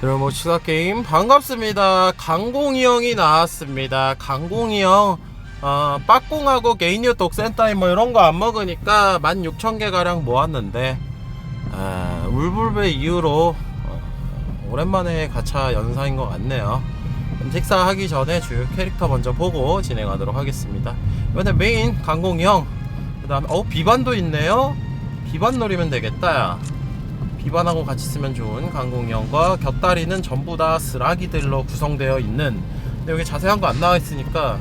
드러머 추가 게임 반갑습니다. 강공이 형이 나왔습니다. 강공이 형, 어, 빠꽁하고 게이뉴 독센타이 뭐 이런 거 안 먹으니까 16,000개 가량 모았는데, 아, 울불배 이후로 어, 오랜만에 가차 연사인 것 같네요. 식사하기 전에 주요 캐릭터 먼저 보고 진행하도록 하겠습니다. 이번에 메인 강공이 형, 그 다음에, 어, 비반도 있네요? 비반 노리면 되겠다, 야. 비반하고 같이 쓰면 좋은 강공형과 곁다리는 전부 다 쓰라기들로 구성되어 있는 근데 여기 자세한 거 안 나와 있으니까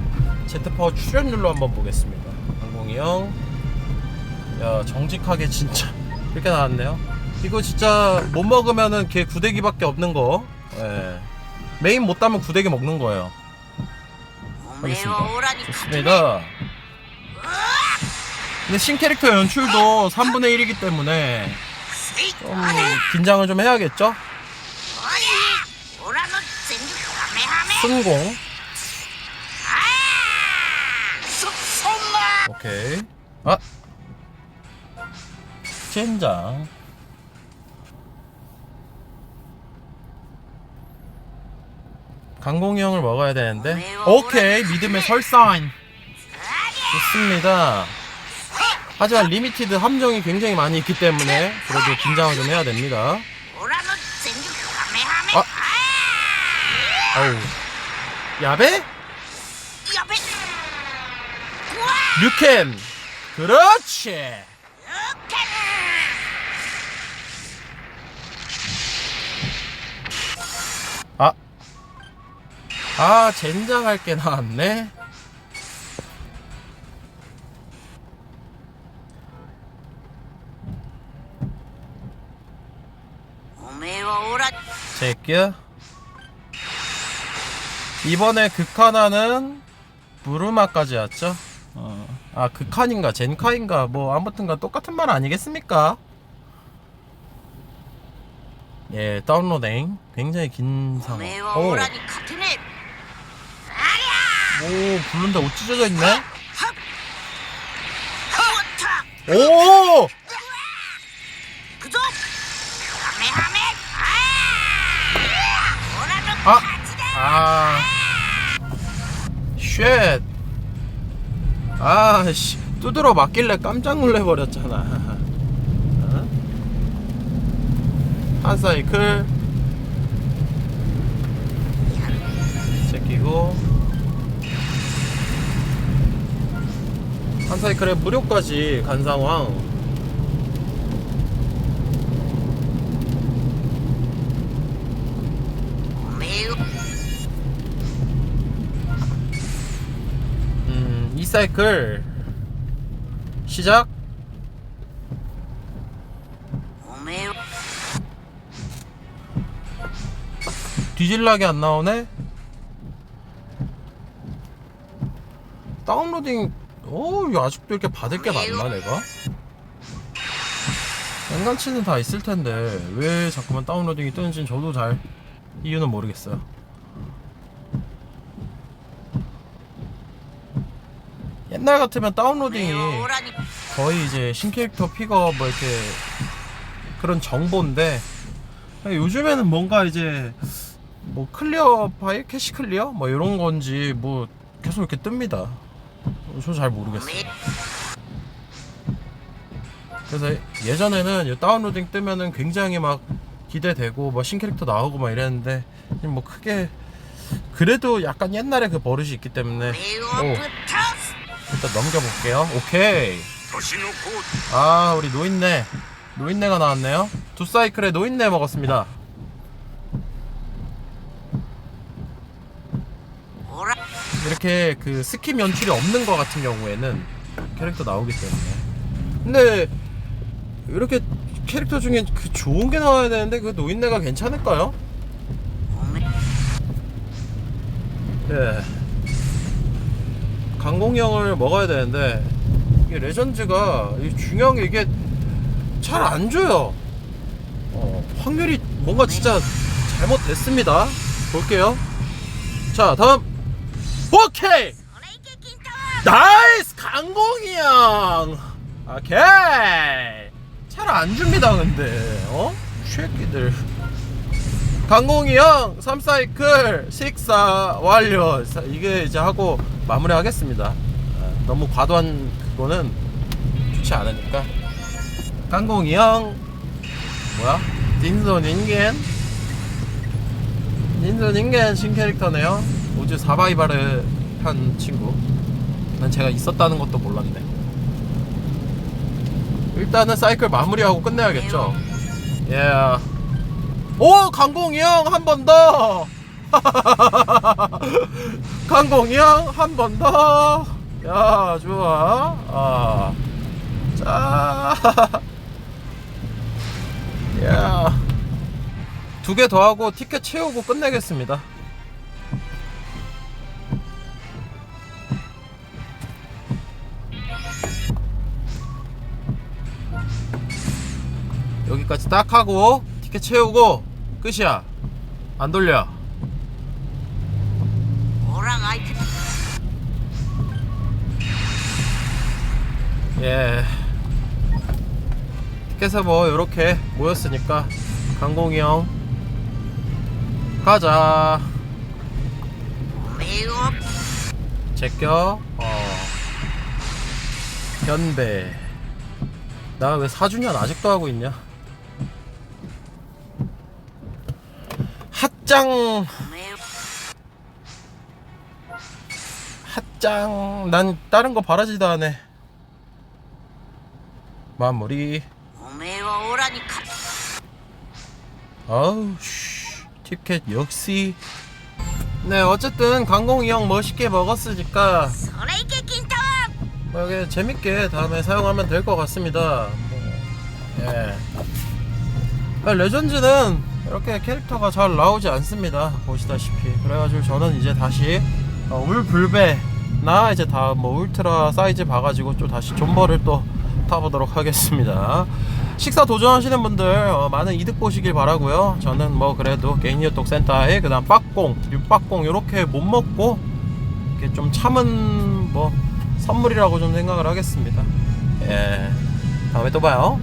제트파워 출연률로 한번 보겠습니다. 강공형. 야 정직하게 진짜 이렇게 나왔네요. 이거 진짜 못 먹으면은 걔 구데기밖에 없는 거. 예. 메인 못 따면 구데기 먹는 거예요. 하겠습니다. 좋습니다. 근데 신캐릭터 연출도 3분의 1이기 때문에 좀 긴장을 좀 해야겠죠? 순공. 오케이. 아! 젠장. 강공이 형을 먹어야 되는데. 오케이 믿음의 설사인. 좋습니다 하지만 리미티드 함정이 굉장히 많이 있기 때문에 그래도 긴장을 좀 해야 됩니다. 아. 아우 야베? 류켄! 그렇지! 아. 아, 젠장할 게 나왔네. 제끼야. 이번에 극하나는 부르마까지 왔죠. 어. 아, 극한인가, 젠카인가, 뭐, 아무튼가 똑같은 말 아니겠습니까? 예, 다운로딩. 굉장히 긴 상황. 오, 오, 부른다. 옷 찢어져 있네? 오! 아! 아. 쉣. 아, 씨. 두드러 맞길래 깜짝 놀래버렸잖아. 어? 한 사이클. 제끼고. 한 사이클에 무료까지 간 상황. 음, 이 사이클. 시작. 뒤질라게 안 나오네? 다운로딩, 오, 아직도 이렇게 받을 게 많나, 내가? 연간치는 다 있을 텐데, 왜 자꾸만 다운로딩이 뜨는지는 저도 잘 이유는 모르겠어요. 옛날 같으면 다운로딩이 거의 이제 신캐릭터 픽업 뭐 이렇게 그런 정보인데 요즘에는 뭔가 이제 뭐 클리어 파일, 캐시 클리어 뭐 이런 건지 뭐 계속 이렇게 뜹니다. 저 잘 모르겠어요. 그래서 예전에는 이 다운로딩 뜨면은 굉장히 막 기대되고 뭐 신캐릭터 나오고 막 이랬는데 뭐 크게 그래도 약간 옛날에 그 버릇이 있기 때문에 오. 일단 넘겨볼게요. 오케이. 아 우리 노인네. 노인네가 나왔네요. 두 사이클에 노인네 먹었습니다. 이렇게 그 스킵 연출이 없는 것 같은 경우에는 캐릭터 나오기 때문에. 근데 이렇게 캐릭터 중에 그 좋은 게 나와야 되는데 그 노인네가 괜찮을까요? 예 강공형을 먹어야 되는데 이게 레전드가 이 중요한 게 이게 잘 안 줘요. 어, 확률이 뭔가 진짜 잘못됐습니다. 볼게요. 자, 다음. 오케이! 나이스! 강공이 형! 오케이! 잘 안 줍니다, 근데. 어? 쉐끼들. 강공이 형 3사이클 식사 완료 사- 이게 이제 하고 마무리 하겠습니다 아, 너무 과도한 그거는 좋지 않으니까 강공이 형 뭐야? 딘소 닌겐 닌소 닌겐 신캐릭터네요 우주 사바이벌을 한 친구 난 제가 있었다는 것도 몰랐네 일단은 사이클 마무리하고 끝내야겠죠 예. 오 강공이 형 한 번 더. 강공이 형 한 번 더. 야 좋아. 아. 자. 야. 두 개 더 하고 티켓 채우고 끝내겠습니다. 여기까지 딱 하고 티켓 채우고 끝이야. 안 돌려. 예. 티켓에 뭐 이렇게 모였으니까 강공이 형 가자. 제껴. 어. 변배. 나왜 4주년 아직도 하고 있냐 핫짱 핫짱 난 다른 거 바라지도 않네 마무리. 아우 씨. 티켓 역시. 네 어쨌든 강공이 형 멋있게 먹었으니까. 뭐 이게 재밌게 다음에 사용하면 될 것 같습니다. 뭐, 예. 아, 레전즈는 이렇게 캐릭터가 잘 나오지 않습니다. 보시다시피. 그래가지고 저는 이제 다시 어, 울불배나 이제 다뭐 울트라 사이즈 봐가지고 또 다시 존버를 또 타보도록 하겠습니다. 식사 도전하시는 분들 어, 많은 이득 보시길 바라고요. 저는 뭐 그래도 개인이어톡 센터에 그 다음 빠꽁 육빠꽁 이렇게 못 먹고 이렇게 좀 참은 뭐 선물이라고 좀 생각을 하겠습니다. 예. 다음에 또 봐요